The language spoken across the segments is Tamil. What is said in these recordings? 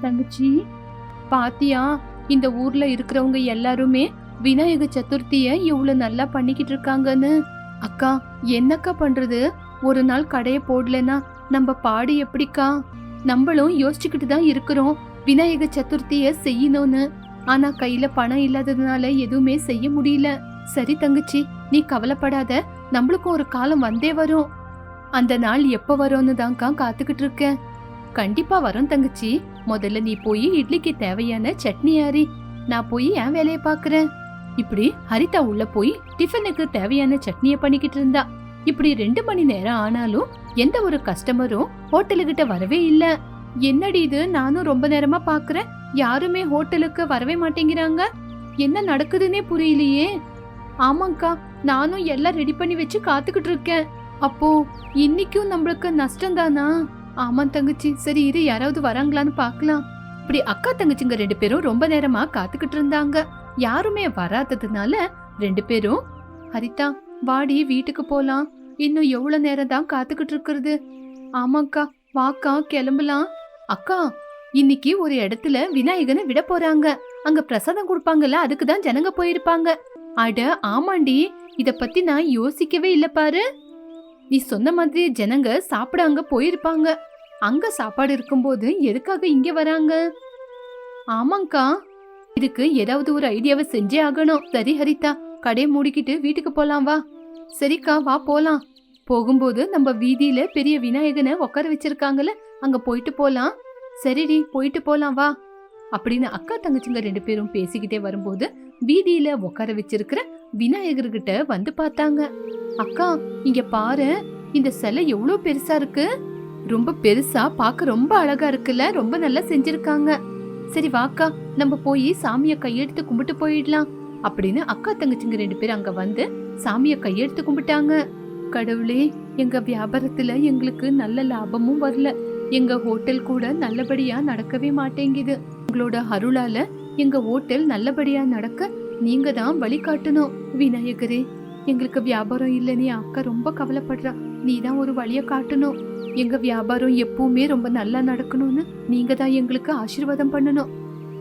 தங்கச்சி. பாத்தியா இந்த ஊர்ல இருக்கிறவங்க எல்லாருமே விநாயக சதுர்த்திய இவ்வளவு நல்லா பண்ணிக்கிட்டு இருக்காங்கன்னு. அக்கா என்னக்கா பண்றது? ஒரு நாள் கடைய போடலனா நம்ம பாடு எப்படிக்கா? நம்மளும் யோசிச்சுக்கிட்டு தான் இருக்கிறோம் விநாயக சதுர்த்திய செய்யணும்னு. ஆனா கையில பணம் இல்லாததுனால எதுவுமே செய்ய முடியல. சரி தங்கச்சி நீ கவலைப்படாத. நம்மளுக்கும் ஒரு காலம் வந்தே வரும். அந்த நாள் எப்ப வரும்னு தான்க்கா காத்துக்கிட்டு இருக்கேன். கண்டிப்பா வரும் தங்கச்சி. முதல்ல நீ போய் இட்லிக்கு தேவையான சட்னி ஆறி நான் போய் என் வேலையை பாக்குறேன் இப்படி ஹரிதா உள்ள போய் டிஃபனுக்கு தேவையான சட்னிய பண்ணிக்கிட்டு இருந்தா. இப்படி ரெண்டு மணி நேரம் ஆனாலும் எந்த ஒரு கஸ்டமரும் ஹோட்டலுக்கிட்ட வரவே இல்ல. என்னடி இது? நானும் ரொம்ப நேரமா பாக்குறேன் யாருமே ஹோட்டலுக்கு வரவே மாட்டேங்கிறாங்க. என்ன நடக்குதுன்னே புரியலையே. ஆமாங்க்கா நானும் எல்லாம் ரெடி பண்ணி வச்சு காத்துக்கிட்டு இருக்கேன். அப்போ இன்னைக்கும் நம்மளுக்கு நஷ்டம் தானா ஆமா தங்கச்சி. சரி இரு யாராவது வராங்களான்னு பார்க்கலாம். இப்படி அக்கா தங்கச்சிங்க ரெண்டு பேரும் ரொம்ப நேரமா காத்துக்கிட்டு இருந்தாங்க. யாருமே வராததுனால ரெண்டு பேரும் ஹரிதா வாடி வீட்டுக்கு போலாம். இன்னும் எவ்வளவு நேரம் தான் காத்துக்கிட்டு இருக்கிறது? ஆமாக்கா வாக்கா கிளம்பலாம். அக்கா இன்னைக்கு ஒரு இடத்துல விநாயகனை விட போறாங்க. அங்க பிரசாதம் கொடுப்பாங்கல்ல அதுக்கு தான் ஜனங்க போயிருப்பாங்க. அட ஆமாண்டி இத பத்தி நான் யோசிக்கவே இல்ல பாரு. நீ சொன்ன மாதிரி ஜனங்க சாப்பிட அங்க போயிருப்பாங்க. அங்க சாப்பாடு இருக்கும்போது எதுக்காக இங்க வராங்க? ஆமாங்கா. இதுக்கு ஏதாவது ஒரு ஐடியாவை செஞ்சே ஆகணும். சரி ஹரிதா. கடையை மூடிக்கிட்டு வீட்டுக்கு போலாம் வா. சரிக்கா வா போலாம். போகும்போது நம்ம வீதியில பெரிய விநாயகனை உட்கார வச்சிருக்காங்கல்ல அங்க போயிட்டு போலாம். சரிடி போயிட்டு போலாம் வா. அப்படின்னு அக்கா தங்கச்சிங்க ரெண்டு பேரும் பேசிக்கிட்டே வரும்போது வீதியில உட்கார வச்சிருக்கிற விநாயகர்கிட்ட வந்து பார்த்தாங்க. அக்கா இங்க பாரு. இந்த சிலை எவ்வளோ பெருசா இருக்கு. ரொம்ப பெருசா பார்க்க ரொம்ப அழகா இருக்குல்ல? ரொம்ப நல்லா செஞ்சிருக்காங்க. சரி வாக்கா. நம்ம போய் சாமிய கையெடுத்து கும்பிட்டு போயிடலாம். அப்படின்னு அக்கா தங்கச்சிங்க ரெண்டு பேரும் அங்க வந்து சாமிய கையெடுத்து கும்பிட்டாங்க. கடவுளே எங்க வியாபாரத்துல எங்களுக்கு நல்ல லாபமும் வரல. எங்க ஹோட்டல் கூட நல்லபடியா நடக்கவே மாட்டேங்குது. உங்களோட அருளால எங்க ஹோட்டல் நல்லபடியா நடக்க நீங்க தான் வழிகாட்டணும். விநாயகரே எங்களுக்கு வியாபாரம் இல்லைன்னு அக்கா ரொம்ப கவலைப்படுறா. நீ தான் ஒரு வழியை காட்டணும். எங்க வியாபாரம் எப்பவுமே ரொம்ப நல்லா நடக்கணும்னு நீங்க தான் எங்களுக்கு ஆசீர்வாதம் பண்ணணும்.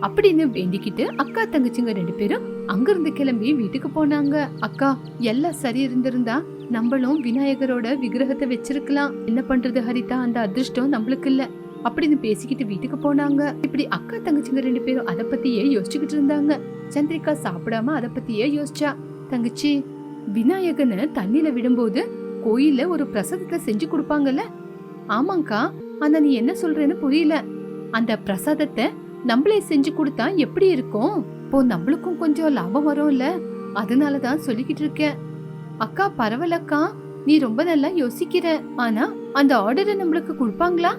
அப்படின்னு வேண்டிக்கிட்டு அக்கா தங்கச்சிங்க ரெண்டு பேரும் அங்கிருந்து கிளம்பி வீட்டுக்கு போனாங்க. அக்கா எல்லாம் சரி இருந்திருந்தா நம்மளும் விநாயகரோட விக்கிரகத்தை வச்சிருக்கலாம். என்ன பண்றது ஹரிதா? அந்த அதிர்ஷ்டம் நம்மளுக்கு இல்ல. அப்படின்னு பேசிக்கிட்டு வீட்டுக்கு போனாங்க. இப்படி அக்கா தங்கச்சிங்க ரெண்டு பேரும் அதை பத்தியே யோசிச்சுக்கிட்டு இருந்தாங்க. சந்திரிகா சாப்பிடாம அதை பத்தியே யோசிச்சா தங்கச்சி விநாயகனை தண்ணியில விடும்போது கோயில்ல ஒரு பிரசாதத்தை செஞ்சு கொடுப்பாங்கல்ல? ஆமாங்கா. ஆனா நீ என்ன சொல்றேன்னு புரியல. அந்த பிரசாதத்தை நம்மளே செஞ்சு கொடுத்தா எப்படி இருக்கும்? இப்போ நம்மளுக்கும் கொஞ்சம் லாபம் வரும்ல. அதனாலதான் சொல்லிக்கிட்டு இருக்கேன் அக்கா பரவாயில்லக்கா. நீ ரொம்ப நல்லா யோசிக்கிற. ஆனா அந்த ஆர்டரை நம்மளுக்கு கொடுப்பாங்களா?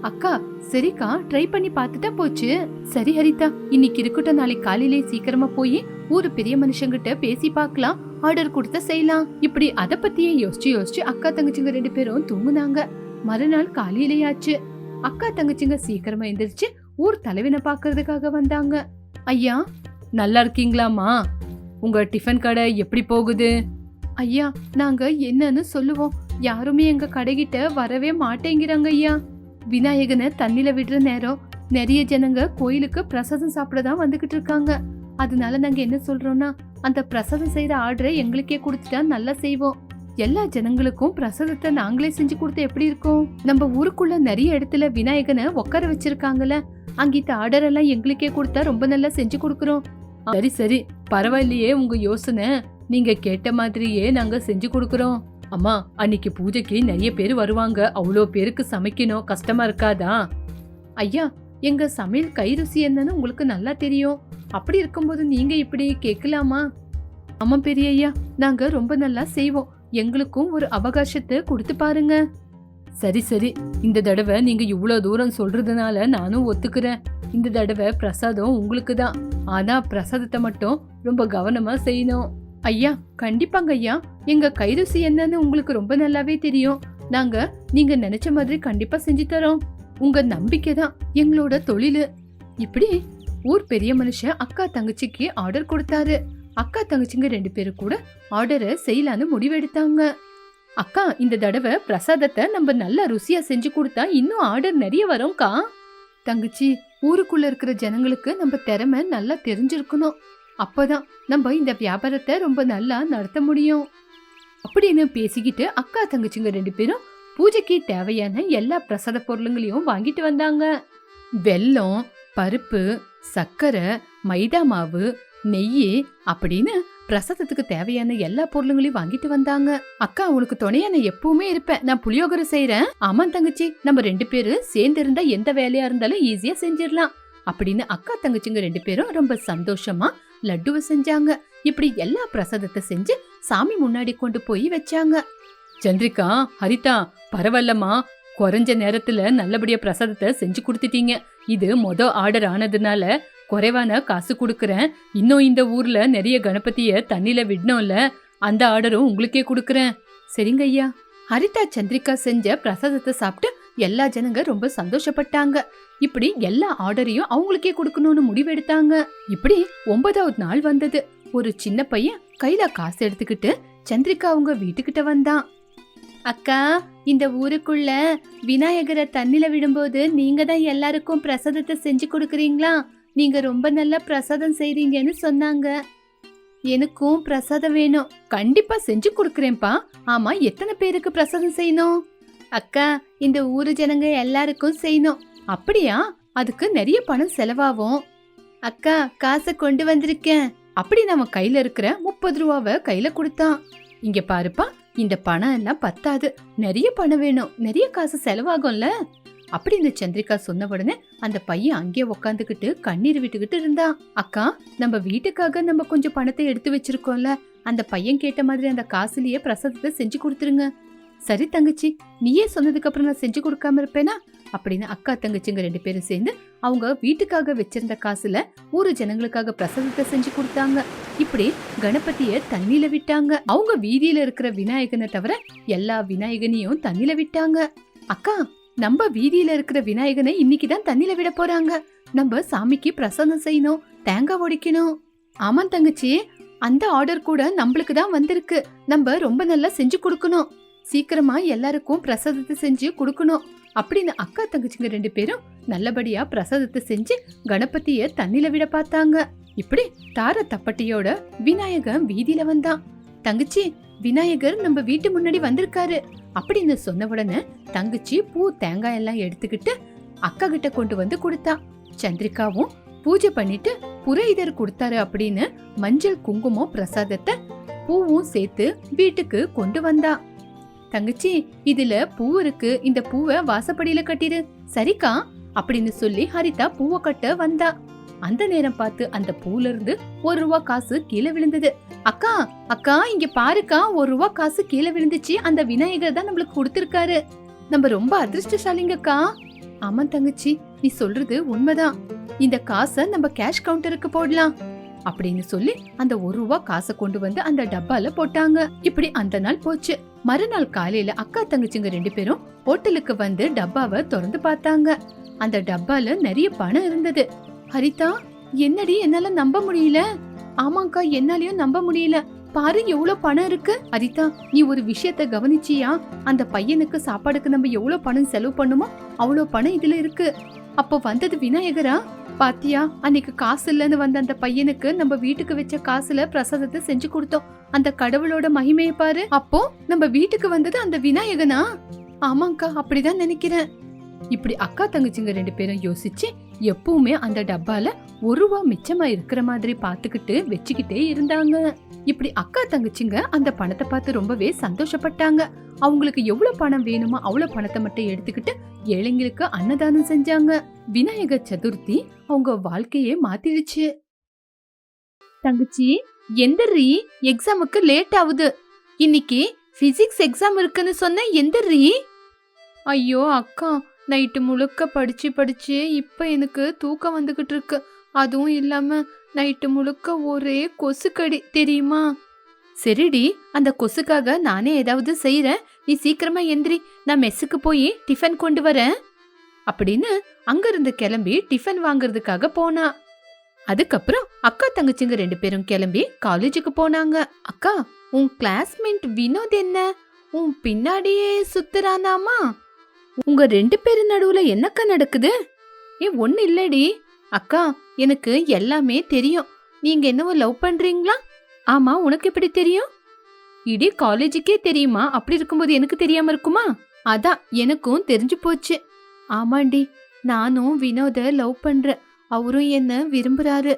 அக்கா சரிக்கா. ட்ரை பண்ணி பார்த்துட்டா போச்சு. சரி ஹரிதா. இன்னைக்கு இருக்கட்டும். நாளைக்கு காலையிலே சீக்கிரமா போய் ஊரு பெரிய மனுஷங்கிட்ட பேசி பார்க்கலாம். ஆர்டர் கொடுத்த செய்யலாம். இப்படி அத பத்தியே யோசிச்சு யோசிச்சு அக்கா தங்கச்சிங்க ரெண்டு பேரும் தூங்குனாங்க. மறுநாள் காலையிலேயாச்சு. அக்கா தங்கச்சிங்க சீக்கிரமா எந்திரிச்சு ஊர் தலைவனை பாக்குறதுக்காக வந்தாங்க. ஐயா நல்லா இருக்கீங்களாமா உங்க டிஃபன் கடை எப்படி போகுது? ஐயா நாங்க என்னன்னு சொல்லுவோம். யாருமே எங்க கடைகிட்ட வரவே மாட்டேங்கிறாங்க ஐயா. விநாயகனை தண்ணில விடுற நேரம் நிறைய ஜனங்க கோயிலுக்கு பிரசாதம் சாப்பிட தான் வந்துகிட்டு இருக்காங்க. அதனால நாங்க என்ன சொல்றோம்னா அந்த பிரசாதம் செய்யற ஆர்டரை எங்களுக்கே கொடுத்துட்டா நல்லா செய்வோம். எல்லா ஜனங்களுக்கும் பிரசாதத்தை நாங்களே செஞ்சு கொடுத்தா எப்படி இருக்கும்? நம்ம ஊருக்குள்ள நிறைய இடத்துல விநாயகனை உட்கார வச்சிருக்காங்கல்ல அங்கிட்ட ஆர்டர் எல்லாம் எங்களுக்கே கொடுத்தா ரொம்ப நல்லா செஞ்சு கொடுக்குறோம். சரி சரி பரவாயில்லையே உங்க யோசனை. நீங்க கேட்ட மாதிரியே நாங்க செஞ்சு கொடுக்குறோம். அம்மா அன்னைக்கு பூஜைக்கு நிறைய பேர் வருவாங்க. அவ்வளோ பேருக்கு சமைக்கணும். கஷ்டமா இருக்காதா? ஐயா எங்க சமையல் கை ருசி என்னன்னு உங்களுக்கு நல்லா தெரியும். அப்படி இருக்கும்போது நீங்க இப்படி கேட்கலாமா? ஆமா பெரிய ஐயா நாங்க ரொம்ப நல்லா செய்வோம். எங்களுக்கும் ஒரு அவகாசத்தை கொடுத்து பாருங்க. சரி சரி. இந்த தடவை நீங்க இவ்வளவு தூரம் சொல்றதுனால நானும் ஒத்துக்கிறேன். இந்த தடவை பிரசாதம் உங்களுக்கு தான். ஆனா பிரசாதத்தை மட்டும் ரொம்ப கவனமா செய்யணும். ஐயா கண்டிப்பாங்க ஐயா. எங்க கைருசி என்னன்னு உங்களுக்கு ரொம்ப நல்லாவே தெரியும். நாங்க நீங்க நினைச்ச மாதிரி கண்டிப்பா செஞ்சு தரோம். உங்க நம்பிக்கை தான் எங்களோட தொழிலு. இப்படி ஊர் பெரிய மனுஷன் அக்கா தங்கச்சிக்கு ஆர்டர் கொடுத்தாரு. அக்கா தங்கச்சிங்க ரெண்டு பேரும் கூட ஆர்டரை செய்யலான்னு முடிவெடுத்தாங்க. அக்கா இந்த தடவை பிரசாதத்தை நம்ம நல்ல ருசியா செஞ்சு கொடுத்தா இன்னும் ஆர்டர் நிறைய வரும்க்கா. தங்கச்சி ஊருக்குள்ள இருக்கிற ஜனங்களுக்கு நம்ம திறமை நல்லா தெரிஞ்சிருக்கணும். அப்பதான் நம்ம இந்த வியாபாரத்தை ரொம்ப நல்லா நடத்த முடியும். அப்படின்னு பேசிக்கிட்டு அக்கா தங்கச்சிங்க ரெண்டு பேரும் பூஜைக்கு தேவையான எல்லா பிரசாத பொருளுங்களையும் வாங்கிட்டு வந்தாங்க. வெல்லம் பருப்பு சர்க்கரை மைதா மாவு நெய் அப்படின்னு பிரசாதத்துக்கு தேவையான எல்லா பொருளுங்களையும் வாங்கிட்டு வந்தாங்க. அக்கா உனக்கு துணையா நான் எப்பவுமே இருப்பேன். நான் புளியோகரை செய்யறேன் ஆமா தங்கச்சி நம்ம ரெண்டு பேரும் சேர்ந்து இருந்தா எந்த வேலையா இருந்தாலும் ஈஸியா செஞ்சிடலாம் அப்படின்னு அக்கா தங்கச்சிங்க ரெண்டு பேரும் ரொம்ப சந்தோஷமா லட்டுவை செஞ்சாங்க. இப்படி எல்லா பிரசாதத்தை செஞ்சு சாமி முன்னாடி கொண்டு போய் வச்சாங்க. சந்திரிகா ஹரிதா பரவாயில்லம்மா. குறைஞ்ச நேரத்துல நல்லபடியா பிரசாதத்தை செஞ்சு கொடுத்துட்டீங்க. இது மொத ஆர்டர் ஆனதுனால குறைவான காசு கொடுக்கறேன். இன்னும் இந்த ஊர்ல நிறைய கணபதிய தண்ணில விடணும்ல. அந்த ஆர்டரும் உங்களுக்கே கொடுக்கறேன். சரிங்க ஐயா. ஹரிதா சந்திரிகா செஞ்ச பிரசாதத்தை சாப்பிட்டு எல்லா ஜனங்க ரொம்ப சந்தோஷப்பட்டாங்க. இப்படி எல்லா ஆர்டரையும் அவங்களுக்கே கொடுக்கணும்னு முடிவெடுத்தாங்க. இப்படி ஒன்பதாவது நாள் வந்தது. ஒரு சின்ன பையன் கையில காசு எடுத்துக்கிட்டு சந்திரிகா அவங்க வீட்டுக்கிட்ட வந்தான். அக்கா இந்த ஊருக்குள்ள விநாயகரை தண்ணில விடும்போது நீங்க தான் எல்லாருக்கும் பிரசாதத்தை செஞ்சு கொடுக்குறீங்களா? நீங்க ரொம்ப நல்லா பிரசாதம் செய்றீங்கன்னு சொன்னாங்க. எனக்கும் பிரசாதம் வேணும். கண்டிப்பா செஞ்சு கொடுக்குறேன்ப்பா. ஆமா எத்தனை பேருக்கு பிரசாதம் செய்யணும்? அக்கா இந்த ஊரு ஜனங்க எல்லாருக்கும் செய்யணும். அப்படியா? அதுக்கு நிறைய பணம் செலவாகும். அக்கா காசை கொண்டு வந்திருக்கேன். அப்படி நம்ம கையில இருக்கிற முப்பது ரூபாவை கையில கொடுத்தான். இங்க பாருப்பா இந்த பணம் எல்லாம் பத்தாது. நிறைய பணம் வேணும். நிறைய காசு செலவாகும்ல. அப்படின்னு சந்திரிகா சொன்ன உடனே அந்த பையன் அங்கேயே உக்காந்துக்கிட்டு கண்ணீர் விட்டுக்கிட்டு இருந்தான் அக்கா நம்ம வீட்டுக்காக நம்ம கொஞ்சம் பணத்தை எடுத்து வச்சிருக்கோம்ல. அந்த பையன் கேட்ட மாதிரி அந்த காசுலயே பிரசாதத்தை செஞ்சு கொடுத்துருங்க. சரி தங்கச்சி நீயே சொன்னதுக்கு அப்புறம் நான் செஞ்சு கொடுக்காம இருப்பேனா? அப்படின்னு அக்கா தங்கச்சிங்க ரெண்டு பேரும் சேர்ந்து அவங்க வீட்டுக்காக வச்சிருந்த காசுல ஊரு ஜனங்களுக்காக பிரசாதத்தை செஞ்சு கொடுத்தாங்க. இப்படி கணபதிய தண்ணியில விட்டாங்க. அவங்க வீதியில இருக்கிற விநாயகனை தவிர எல்லா விநாயகனையும் தண்ணியில விட்டாங்க. அக்கா நம்ம வீதியில இருக்கிற விநாயகனை இன்னைக்குதான் தண்ணியில விட போறாங்க. நம்ம சாமிக்கு பிரசாதம் செய்யணும் தேங்காய் உடைக்கணும் ஆமா தங்கச்சி அந்த ஆர்டர் கூட நம்மளுக்கு தான் வந்திருக்கு. நம்ம ரொம்ப நல்லா செஞ்சு கொடுக்கணும். சீக்கிரமா எல்லாருக்கும் பிரசாதத்தை செஞ்சு கொடுக்கணும். அப்படின்னு அக்கா தங்கச்சிங்க ரெண்டு பேரும் நல்லபடியா பிரசாதத்தை செஞ்சு கணபதிய தண்ணில விட பார்த்தாங்க. இப்படி தார தப்பட்டியோட விநாயகர் வீதியில வந்தான். தங்கச்சி விநாயகர் நம்ம வீட்டு முன்னாடி வந்திருக்காரு. அப்படின்னு சொன்ன உடனே தங்கச்சி பூ தேங்காய் எல்லாம் எடுத்துக்கிட்டு அக்கா கிட்ட கொண்டு வந்து கொடுத்தா. சந்திரிகாவும் பூஜை பண்ணிட்டு புரோகிதர் கொடுத்தாரு அப்படின்னு மஞ்சள் குங்குமம் பிரசாதத்தை பூவும் சேர்த்து வீட்டுக்கு கொண்டு வந்தா. தங்கச்சி இதுல பூ இருக்கு. இந்த பூவை வாசப்படியில கட்டிடு. சரிக்கா? அப்படின்னு சொல்லி ஹரிதா பூவை கட்ட வந்தா. அந்த நேரம் பார்த்து அந்த பூல இருந்து ஒரு ரூபா காசு கீழே விழுந்தது. அக்கா அக்கா இங்க பாருக்கா ஒரு ரூபா காசு கீழே விழுந்துச்சு. அந்த விநாயகர் தான் நம்மளுக்கு கொடுத்திருக்காரு. நம்ம ரொம்ப அதிர்ஷ்டசாலிங்கக்கா. ஆமா தங்கச்சி நீ சொல்றது உண்மைதான். இந்த காசை நம்ம கேஷ் கவுண்டருக்கு போடலாம். அப்படின்னு சொல்லி அந்த ஒரு ரூபா காசை கொண்டு வந்து அந்த டப்பால போட்டாங்க. இப்படி அந்த நாள் போச்சு. மறுநாள் காலையில அக்கா தங்கச்சிங்க ரெண்டு பேரும் ஹோட்டலுக்கு வந்து டப்பாவை திறந்து பார்த்தாங்க. அந்த டப்பால நிறைய பணம் இருந்தது. ஹரிதா என்னடி என்னால நம்ப முடியல? ஆமாக்கா என்னாலயும் நம்ப முடியல. பாரு எவ்வளவு பணம் இருக்கு? ஹரிதா நீ ஒரு விஷயத்த கவனிச்சியா? அந்த பையனுக்கு சாப்பாடுக்கு நம்ம எவ்வளவு பணம் செலவு பண்ணுமோ அவ்வளவு பணம் இதுல இருக்கு. அப்போ வந்தது விநாயகரா? பாத்தியா அன்னைக்கு காசு இல்லைன்னு வந்த அந்த பையனுக்கு நம்ம வீட்டுக்கு வச்ச காசுல பிரசாதத்தை செஞ்சு கொடுத்தோம். அந்த கடவுளோட மகிமையை பாரு. அப்போ நம்ம வீட்டுக்கு வந்தது அந்த விநாயகனா? ஆமாங்கா அப்படிதான் நினைக்கிறேன். இப்படி அக்கா தங்கச்சிங்க ரெண்டு பேரும் யோசிச்சு எப்பவுமே அந்த டப்பால ஒரு ரூபா மிச்சமா இருக்கிற மாதிரி பாத்துக்கிட்டு வச்சுக்கிட்டே இருந்தாங்க. இப்படி அக்கா தங்கச்சிங்க அந்த பணத்தை பார்த்து ரொம்பவே சந்தோஷப்பட்டாங்க. அவங்களுக்கு எவ்வளவு பணம் வேணுமோ அவ்வளவு பணத்தை மட்டும் எடுத்துக்கிட்டு ஏழைங்களுக்கு அன்னதானம் செஞ்சாங்க. விநாயகர் சதுர்த்தி அவங்க வாழ்க்கையே மாத்திடுச்சு. தங்கச்சி எந்தர்ரி எக்ஸாமுக்கு லேட் ஆகுது இன்னைக்கு பிசிக்ஸ் எக்ஸாம் இருக்குன்னு சொன்ன எந்தர்ரி ஐயோ அக்கா நைட்டு முழுக்க படிச்சு படிச்சு இப்போ எனக்கு தூக்கம் வந்துகிட்டு இருக்கு. அதுவும் இல்லாம நைட்டு முழுக்க ஒரே கொசுக்கடி தெரியுமா? சரிடி அந்த கொசுக்காக நானே ஏதாவது செய்யறேன் நீ சீக்கிரமா எந்திரி நான் மெஸ்ஸுக்கு போய் டிஃபன் கொண்டு வரேன். அப்படின்னு அங்கிருந்து கிளம்பி டிஃபன் வாங்குறதுக்காக போனா. அதுக்கப்புறம் அக்கா தங்கச்சிங்க ரெண்டு பேரும் கிளம்பி காலேஜுக்கு போனாங்க. அக்கா உன் கிளாஸ்மேட் வினோத் என்ன? உன் பின்னாடியே சுத்துறானாமா? உங்க ரெண்டு பேரு நடுவுல என்னக்கா நடக்குது? ஏ ஒன்னு இல்லடி. அக்கா எனக்கு எல்லாமே தெரியும். நீங்க என்னவோ லவ் பண்றீங்களா? ஆமா உனக்கு எப்படி தெரியும்? இடி காலேஜுக்கே தெரியுமா? அப்படி இருக்கும்போது எனக்கு தெரியாம இருக்குமா? அதான் எனக்கும் தெரிஞ்சு போச்சு. ஆமாண்டி நானும் வினோத லவ் பண்றேன் அவரும் என்ன விரும்புறாரு.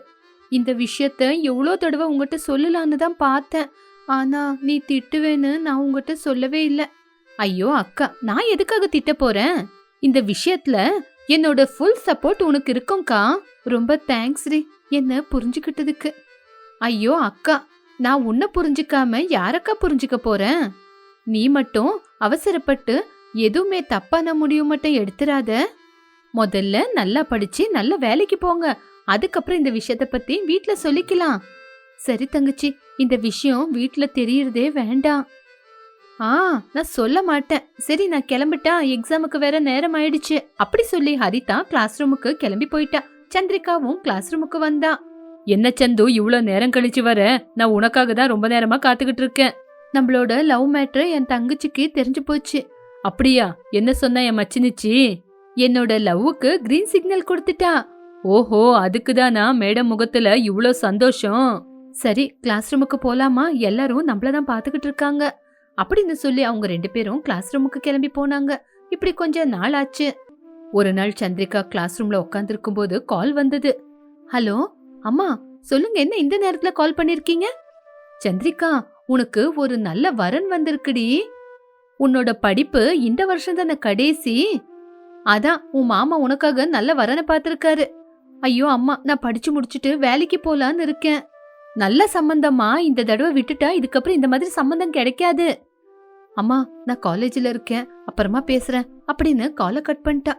இந்த விஷயத்த எவ்வளோ தடவை உங்ககிட்ட சொல்லலான்னு தான் பார்த்தேன். ஆனா நீ திட்டுவேன்னு நான் உங்ககிட்ட சொல்லவே இல்லை. ஐயோ அக்கா நான் எதுக்காக திட்ட போறேன்? இந்த விஷயத்துல என்னோட ஃபுல் சப்போர்ட் உனக்கு இருக்கும்க்கா. ரொம்ப தேங்க்ஸ் ரீ என்ன புரிஞ்சுக்கிட்டதுக்கு. ஐயோ அக்கா நான் உன்னை புரிஞ்சுக்காம யாரக்கா புரிஞ்சுக்க போறேன்? நீ மட்டும் அவசரப்பட்டு எதுவுமே தப்பான முடிவு மட்டும் எடுத்துறாத. முதல்ல நல்லா படிச்சு நல்ல வேலைக்கு போங்க. அதுக்கப்புறம் இந்த விஷயத்த பத்தி வீட்ல சொல்லிக்கலாம். சரி தங்கச்சி இந்த விஷயம் வீட்ல தெரியறதே வேண்டாம். ஆ நான் சொல்ல மாட்டேன். சரி நான் கிளம்பிட்டா எக்ஸாமுக்கு வேற நேரம் ஆயிடுச்சு. அப்படி சொல்லி ஹரிதா கிளாஸ் ரூமுக்கு கிளம்பி போயிட்டா. சந்திரிகாவும் கிளாஸ் ரூமுக்கு வந்தா. என்ன சந்து இவ்வளோ நேரம் கழிச்சு வர? நான் உனக்காக தான் ரொம்ப நேரமா காத்துக்கிட்டு இருக்கேன். நம்மளோட லவ் மேட்ரு என் தங்கச்சிக்கு தெரிஞ்சு போச்சு. அப்படியா? என்ன சொன்ன என் மச்சினிச்சி? என்னோட லவ்வுக்கு கிரீன் சிக்னல் கொடுத்துட்டா. ஓஹோ அதுக்குதானா மேடம் முகத்துல இவ்வளோ சந்தோஷம்? சரி கிளாஸ் ரூமுக்கு போலாமா? எல்லாரும் நம்மள தான் பாத்துக்கிட்டு இருக்காங்க. அப்படின்னு சொல்லி அவங்க ரெண்டு பேரும் கிளாஸ் ரூமுக்கு கிளம்பி போனாங்க. இப்படி கொஞ்ச நாள் ஆச்சு. ஒரு நாள் சந்திரிகா கிளாஸ் ரூம்ல உட்காந்துருக்கும் போது கால் வந்தது. ஹலோ அம்மா சொல்லுங்க என்ன இந்த நேரத்துல கால் பண்ணிருக்கீங்க? சந்திரிகா உனக்கு ஒரு நல்ல வரன் வந்திருக்குடி. உன்னோட படிப்பு இந்த வருஷம் தானே கடைசி? அதான் உன் மாமா உனக்காக நல்ல வரனை பார்த்துருக்காரு. ஐயோ அம்மா நான் படிச்சு முடிச்சுட்டு வேலைக்கு போலான்னு இருக்கேன். நல்ல சம்பந்தமா இந்த தடவை விட்டுட்டா இதுக்கப்புறம் இந்த மாதிரி சம்பந்தம் கிடைக்காது. அம்மா நான் காலேஜில் இருக்கேன். அப்புறமா பேசுறேன். அப்படின்னு காலை கட் பண்ணிட்டா.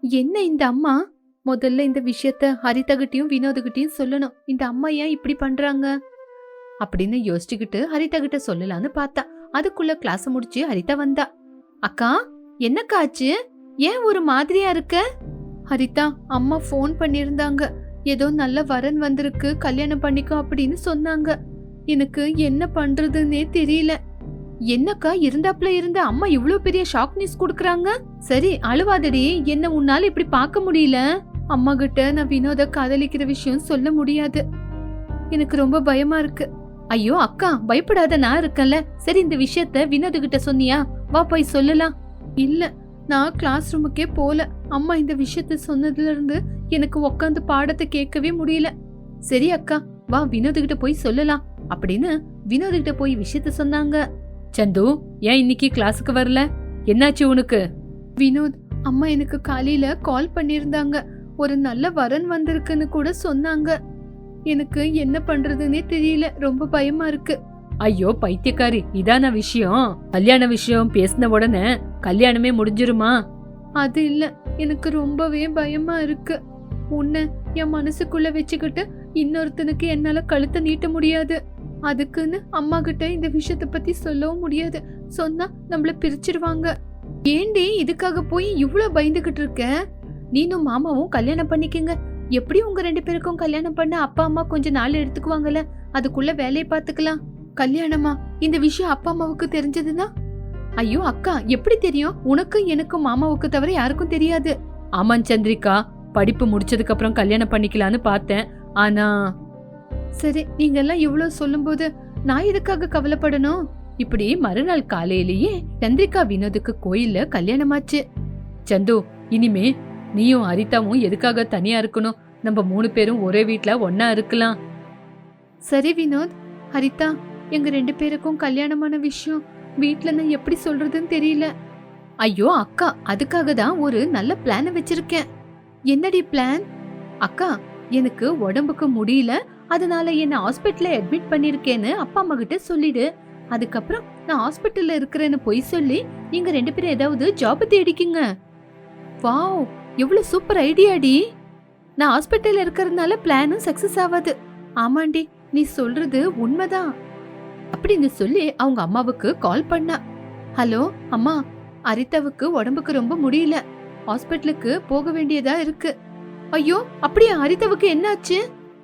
என்ன இந்த அம்மா? முதல்ல இந்த விஷயத்த ஹரிதகிட்டையும் வினோதுகிட்டையும் சொல்லணும். இந்த அம்மா ஏன் இப்படி பண்றாங்க? அப்படின்னு யோசிச்சுக்கிட்டு ஹரிதகிட்ட சொல்லலான்னு பார்த்தா. அதுக்குள்ள கிளாஸ் முடிச்சு ஹரிதா வந்தா. அக்கா என்னக்கா ஆச்சு? ஏன் ஒரு மாதிரியா இருக்க? ஹரிதா அம்மா ஃபோன் பண்ணியிருந்தாங்க. ஏதோ நல்ல வரன் வந்திருக்கு கல்யாணம் பண்ணிக்கோ அப்படின்னு சொன்னாங்க. எனக்கு என்ன பண்றதுன்னே தெரியல. என்னக்கா இருந்தாப்ல இருந்த அம்மா இவ்வளோ பெரிய ஷாக் நியூஸ் கொடுக்குறாங்க? சரி அழுவாதடி. என்ன உன்னால இப்படி பார்க்க முடியல? அம்மா கிட்ட நான் வினோத காதலிக்கிற விஷயம் சொல்ல முடியாது. எனக்கு ரொம்ப பயமா இருக்கு. ஐயோ அக்கா பயப்படாத நான் இருக்கேன்ல. சரி இந்த விஷயத்த வினோது கிட்ட சொன்னியா? வா போய் சொல்லலாம். இல்ல நான் கிளாஸ் ரூமுக்கே போல. அம்மா இந்த விஷயத்த சொன்னதுல இருந்து எனக்கு உக்காந்து பாடத்தை கேட்கவே முடியல. சரி அக்கா வா வினோது கிட்ட போய் சொல்லலாம் அப்படின்னு வினோது கிட்ட போய் விஷயத்த சொன்னாங்க. சந்து ஏன் இன்னைக்கு கிளாஸுக்கு வரல? என்னாச்சு உனக்கு? வினோத் அம்மா எனக்கு காலையில கால் பண்ணிருந்தாங்க ஒரு நல்ல வரன் வந்திருக்குன்னு கூட சொன்னாங்க. எனக்கு என்ன பண்றதுன்னே தெரியல. ரொம்ப பயமா இருக்கு. ஐயோ பைத்தியக்காரி இதான விஷயம்? கல்யாண விஷயம் பேசின உடனே கல்யாணமே முடிஞ்சிருமா? அது இல்ல. எனக்கு ரொம்பவே பயமா இருக்கு. உன்னை என் மனசுக்குள்ள வச்சுக்கிட்டு இன்னொருத்தனுக்கு என்னால கழுத்தை நீட்ட முடியாது. அதுக்குன்னு அம்மா கிட்ட இந்த விஷயத்த பத்தி சொல்லவும் முடியாது. சொன்னா நம்மள பிரிச்சிருவாங்க. ஏண்டி இதுக்காக போய் இவ்ளோ பயந்துகிட்டு இருக்க? நீனும் மாமாவும் கல்யாணம் பண்ணிக்கங்க. எப்படி உங்க ரெண்டு பேருக்கும் கல்யாணம் பண்ண அப்பா அம்மா கொஞ்ச நாள் எடுத்துக்குவாங்கல்ல? அதுக்குள்ள வேலையை பார்த்துக்கலாம். கல்யாணமா? இந்த விஷயம் அப்பா அம்மாவுக்கு தெரிஞ்சதுன்னா? ஐயோ அக்கா எப்படி தெரியும்? உனக்கும் எனக்கும் மாமாவுக்கு தவிர யாருக்கும் தெரியாது. ஆமாம் சந்திரிகா. படிப்பு முடிச்சதுக்கு அப்புறம் கல்யாணம் பண்ணிக்கலான்னு பார்த்தேன். ஆனா சரி நீங்க எல்லாம் இவ்வளவு சொல்லும்போது நான் எதுக்காக கவலைப்படணும்? இப்படி மறுநாள் காலையிலேயே சந்திரிகா வினோதுக்கு கோயில்ல கல்யாணமாச்சு. சந்து இனிமே நீயும் ஹரிதாவும் எதுக்காக தனியா இருக்கணும்? நம்ம மூணு பேரும் ஒரே வீட்டில் ஒன்னா இருக்கலாம். சரி வினோத் ஹரிதா எங்க ரெண்டு பேருக்கும் கல்யாணமான விஷயம். வீட்டில் நான் எப்படி சொல்றதுன்னு தெரியல. ஐயோ அக்கா அதுக்காக தான் ஒரு நல்ல பிளான வச்சிருக்கேன். என்னடி பிளான் அக்கா எனக்கு உடம்புக்கு முடியல. அதனால என்ன ஹாஸ்பிட்டல்ல அட்மிட் பண்ணிருக்கேன்னு அப்பா அம்மா கிட்ட சொல்லிடு. அதுக்கப்புறம் நான் ஹாஸ்பிட்டல்ல இருக்கிறேன்னு பொய் சொல்லி நீங்க ரெண்டு பேரும் ஏதாவது ஜாப் தேடிக்கிங்க. வாவ்! எவ்வளோ சூப்பர் ஐடியாடி நான் ஹாஸ்பிட்டலில் இருக்கிறதுனால பிளானும் சக்சஸ் ஆகாது. ஆமாண்டி நீ சொல்றது உண்மைதான். அப்படின்னு சொல்லி அவங்க அம்மாவுக்கு கால் பண்ணா. ஹலோ அம்மா அரிதாவுக்கு உடம்புக்கு ரொம்ப முடியல. ஹாஸ்பிட்டலுக்கு போக வேண்டியதா இருக்கு. ஐயோ அப்படியே அரிதாவுக்கு என்னாச்சு?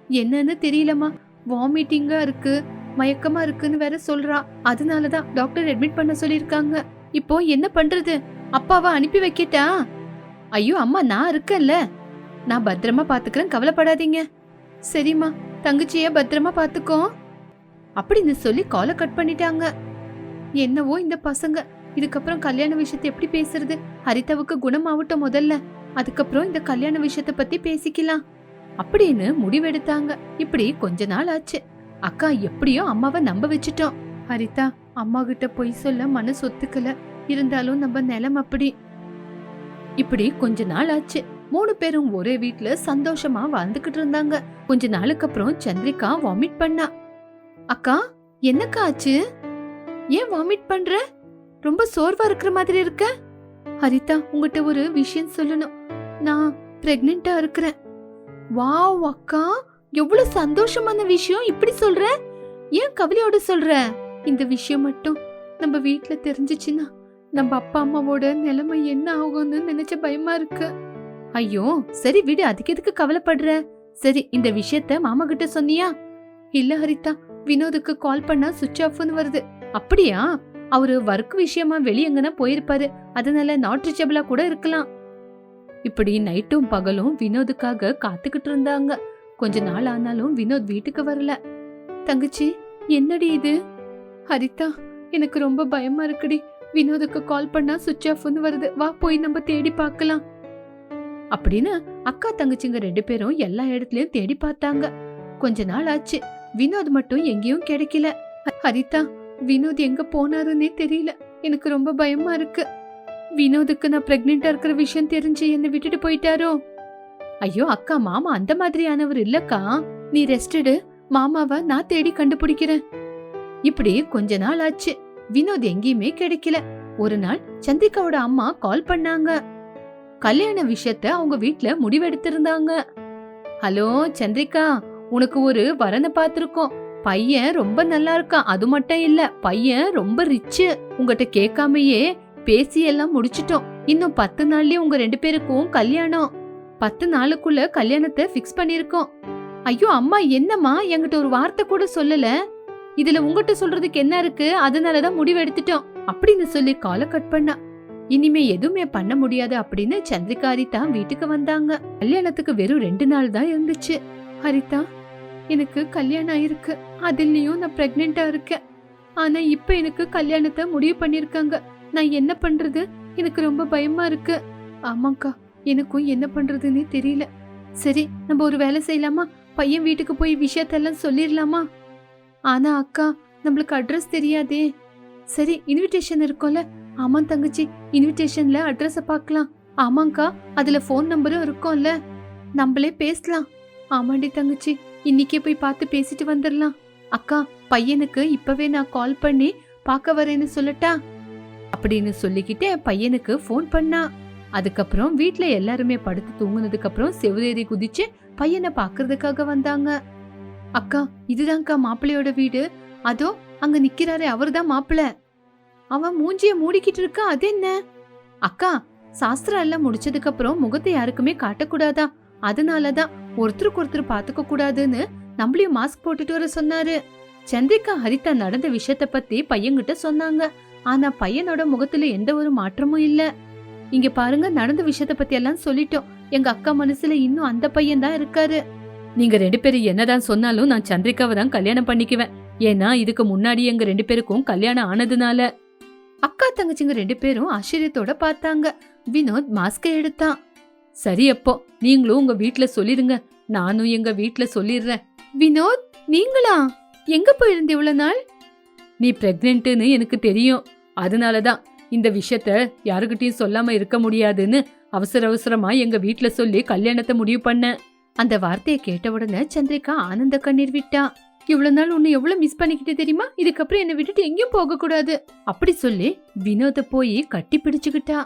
என்னன்னு தெரியலம்மா. வாமிட்டிங்கா இருக்கு மயக்கமா இருக்குன்னு வேற சொல்றா. அதனாலதான் டாக்டர் அட்மிட் பண்ண சொல்லிருக்காங்க இப்போ என்ன பண்றது? அப்பாவை அனுப்பி வைக்கட்டா? ஐயோ அம்மா நான் இருக்கேன்ல. நான் பத்திரமா பாத்துக்கிறேன் கவலைப்படாதீங்க. சரிம்மா தங்கச்சிய பத்திரமா பாத்துக்கோ. அப்படின்னு சொல்லி காலை கட் பண்ணிட்டாங்க. என்னவோ இந்த பசங்க. இதுக்கப்புறம் கல்யாண விஷயத்தை எப்படி பேசுறது? ஹரிதாவுக்கு குணமாவட்டும் முதல்ல. அதுக்கப்புறம் இந்த கல்யாண விஷயத்தை பத்தி பேசிக்கலாம். அப்படின்னு முடிவெடுத்தாங்க. இப்படி கொஞ்ச நாள் ஆச்சு. அக்கா எப்படியோ அம்மாவை நம்ப வச்சுட்டோம். ஹரிதா அம்மா கிட்ட பொய் சொல்ல மனசு ஒத்துக்கல. இருந்தாலும் நம்ம நிலம் அப்படி. இப்படி கொஞ்ச நாள் ஆச்சு. மூணு பேரும் ஒரே வீட்ல சந்தோஷமா வாழ்ந்துகிட்டு இருந்தாங்க. கொஞ்ச நாளுக்கு அப்புறம் சந்திரிகா வாமிட் பண்ணா. அக்கா என்னக்கா ஆச்சு? ஏன் வாமிட் பண்ற? ரொம்ப சோர்வா இருக்கிற மாதிரி இருக்க? ஹரிதா உங்ககிட்ட ஒரு விஷயம் சொல்லணும். நான் பிரெக்னெண்டா இருக்கிறேன். வாவ் அக்கா எவ்வளவு சந்தோஷமான விஷயம். இப்படி சொல்ற? ஏன் கவலையோட சொல்ற? இந்த விஷயம் மட்டும் நம்ம வீட்டுல தெரிஞ்சிச்சுன்னா நம்ம அப்பா அம்மாவோட நிலைமை என்ன ஆகும்னு நினைச்ச பயமா இருக்கு. ஐயோ சரி விடு அதுக்கு எதுக்கு கவலைப்படுற? சரி இந்த விஷயத்த மாமா கிட்ட சொன்னியா? இல்ல ஹரிதா வினோதுக்கு கால் பண்ணா சுவிட்ச் ஆஃப்னு வருது. அப்படியா? அவரு ஒர்க் விஷயமா வெளியங்கனா போயிருப்பாரு. அதனால நாட் ரீச்சபிளா கூட இருக்கலாம். இப்படி நைட்டும் பகலும் வினோதுக்காக காத்துக்கிட்டு இருந்தாங்க. கொஞ்ச நாள் ஆனாலும் வினோத் வீட்டுக்கு வரல. தங்கச்சி என்னடி இது? ஹரிதா எனக்கு ரொம்ப பயமா இருக்குடி. வினோதுக்கு கால் பண்ணா சுவிட்ச் ஆஃப்னு வருது. வா போய் நம்ம தேடி பார்க்கலாம். அப்படின்னு அக்கா தங்கச்சிங்க ரெண்டு பேரும் எல்லா இடத்துலயும் தேடி பார்த்தாங்க. கொஞ்ச நாள் ஆச்சு. வினோத் மட்டும் எங்கேயும் கிடைக்கல. ஹரிதா வினோத் எங்க போனாருன்னே தெரியல. எனக்கு ரொம்ப பயமா இருக்கு. வினோதுக்கு நான் பிரெக்னெண்டா இருக்கிற விஷயம் தெரிஞ்சு என்னை விட்டுட்டு போயிட்டாரோ? ஐயோ அக்கா மாமா அந்த மாதிரியானவர் இல்லக்கா. நீ ரெஸ்டடு மாமாவை நான் தேடி கண்டுபிடிக்கிறேன். இப்படி கொஞ்ச நாள் ஆச்சு. வினோத் எங்கேயுமே கிடைக்கல. ஒரு நாள் சந்திரிகாவோட அம்மா கால் பண்ணாங்க. கல்யாண விஷயத்த அவங்க வீட்ல முடிவெடுத்திருந்தாங்க. ஹலோ சந்திரிகா உனக்கு ஒரு வரனை பார்த்திருக்கோம். பையன் ரொம்ப நல்லா இருக்கான். அது மட்டும் இல்ல பையன் ரொம்ப ரிச்சு உங்ககிட்ட கேட்காமயே பேசி எல்லாம் முடிச்சிட்டோம். இன்னும் பத்து நாள்லயே உங்க ரெண்டு பேருக்கும் கல்யாணம். பத்து நாளுக்குள்ள கல்யாணத்தை ஃபிக்ஸ் பண்ணிருக்கோம் ஐயோ அம்மா என்னம்மா? என்கிட்ட ஒரு வார்த்தை கூட சொல்லல. இதுல உங்ககிட்ட சொல்றதுக்கு என்ன இருக்கு? அதனாலதான் முடிவு எடுத்துட்டோம் அப்படின்னு சொல்லி காலை கட் பண்ணா. இனிமே எதுவுமே பண்ண முடியாது அப்படின்னு சந்திரிகா ஹரிதா வீட்டுக்கு வந்தாங்க. கல்யாணத்துக்கு வெறும் ரெண்டு நாள் தான் இருந்துச்சு. ஹரிதா எனக்கு கல்யாணம் ஆயிருக்கு. அதுலயும் நான் பிரெக்னெண்டா இருக்கேன். ஆனா இப்ப எனக்கு கல்யாணத்தை முடிவு பண்ணிருக்காங்க. நான் என்ன பண்றது? எனக்கு ரொம்ப பயமா இருக்கு. ஆமாக்கா எனக்கும் என்ன பண்றதுன்னே தெரியல. சரி நம்ம ஒரு வேலை செய்யலாமா? பையன் வீட்டுக்கு போய் விஷயத்தெல்லாம் சொல்லிடலாமா ஆனா அக்கா நம்மளுக்கு அட்ரஸ் தெரியாதே. சரி இன்விடேஷன் இருக்கும்ல. ஆமாம் தங்கச்சி இன்விடேஷன்ல அட்ரஸ பார்க்கலாம். ஆமாங்க்கா அதுல ஃபோன் நம்பரும் இருக்கும்ல. நம்மளே பேசலாம். ஆமாண்டி தங்கச்சி இன்னைக்கே போய் பார்த்து பேசிட்டு வந்துடலாம் அக்கா பையனுக்கு இப்பவே நான் கால் பண்ணி பார்க்க வரேன்னு சொல்லட்டா? அப்படின்னு சொல்லிக்கிட்டே பையனுக்கு ஃபோன் பண்ணா. அதுக்கப்புறம் வீட்டில் எல்லாருமே படுத்து தூங்குனதுக்கப்புறம் செவுதேறி குதிச்சு பையனை பார்க்கறதுக்காக வந்தாங்க. அக்கா இதுதான்க்கா மாப்பிள்ளையோட வீடு. அதோ அங்க நிக்கிறாரே அவர்தான் மாப்பிள்ள. அவன் மூஞ்சிய மூடிக்கிட்டு இருக்கா அது என்ன? அக்கா சாஸ்திரம் எல்லாம் முடிச்சதுக்கு அப்புறம் முகத்தை யாருக்குமே காட்டக்கூடாதா? அதனாலதான் ஒருத்தருக்கு ஒருத்தர் பாத்துக்க கூடாதுன்னு நம்மளையும் மாஸ்க் போட்டுட்டு வர சொன்னாரு. சந்திரிகா ஹரிதா நடந்த விஷயத்த பத்தி பையன்கிட்ட சொன்னாங்க. ஆனா பையனோட முகத்துல எந்த ஒரு மாற்றமும் இல்ல. இங்க பாருங்க நடந்த விஷயத்த பத்தி எல்லாம் சொல்லிட்டோம். எங்க அக்கா மனசுல இன்னும் அந்த பையன் தான் இருக்காரு. நீங்க ரெண்டு பேரும் என்னதான் சொன்னாலும் நான் சந்திரிகாவை தான் கல்யாணம் பண்ணிக்குவேன். ஏன்னா இதுக்கு முன்னாடி எங்க ரெண்டு பேருக்கும் கல்யாணம் ஆனதுனால. அக்கா தங்கச்சிங்க ரெண்டு பேரும் ஆச்சரியத்தோட பார்த்தாங்க. வினோத் மாஸ்கை எடுத்தான். சரி அப்போ நீங்களும் உங்க வீட்ல சொல்லிருங்க. நானும் எங்க வீட்ல சொல்லிடுறேன். வினோத் நீங்களா? எங்க போயிருந்த இவ்வளவு நாள்? நீ பிரெக்னென்ட்னு எனக்கு தெரியும். அதனாலதான் இந்த விஷயத்த யாருகிட்டயும் சொல்லாம இருக்க முடியாதுன்னு அவசர அவசரமா எங்க வீட்ல சொல்லி கல்யாணத்தை முடிவு பண்ணேன். அந்த வார்த்தையை கேட்ட உடனே சந்திரிகா ஆனந்த கண்ணீர் விட்டா. இவ்வளவு நாள் உன்னை எவ்வளவு மிஸ் பண்ணிக்கிட்டு தெரியுமா? இதுக்கப்புறம் என்னை விட்டுட்டு எங்கேயும் போக கூடாது அப்படி சொல்லி வினோத போய் கட்டி பிடிச்சுக்கிட்டா.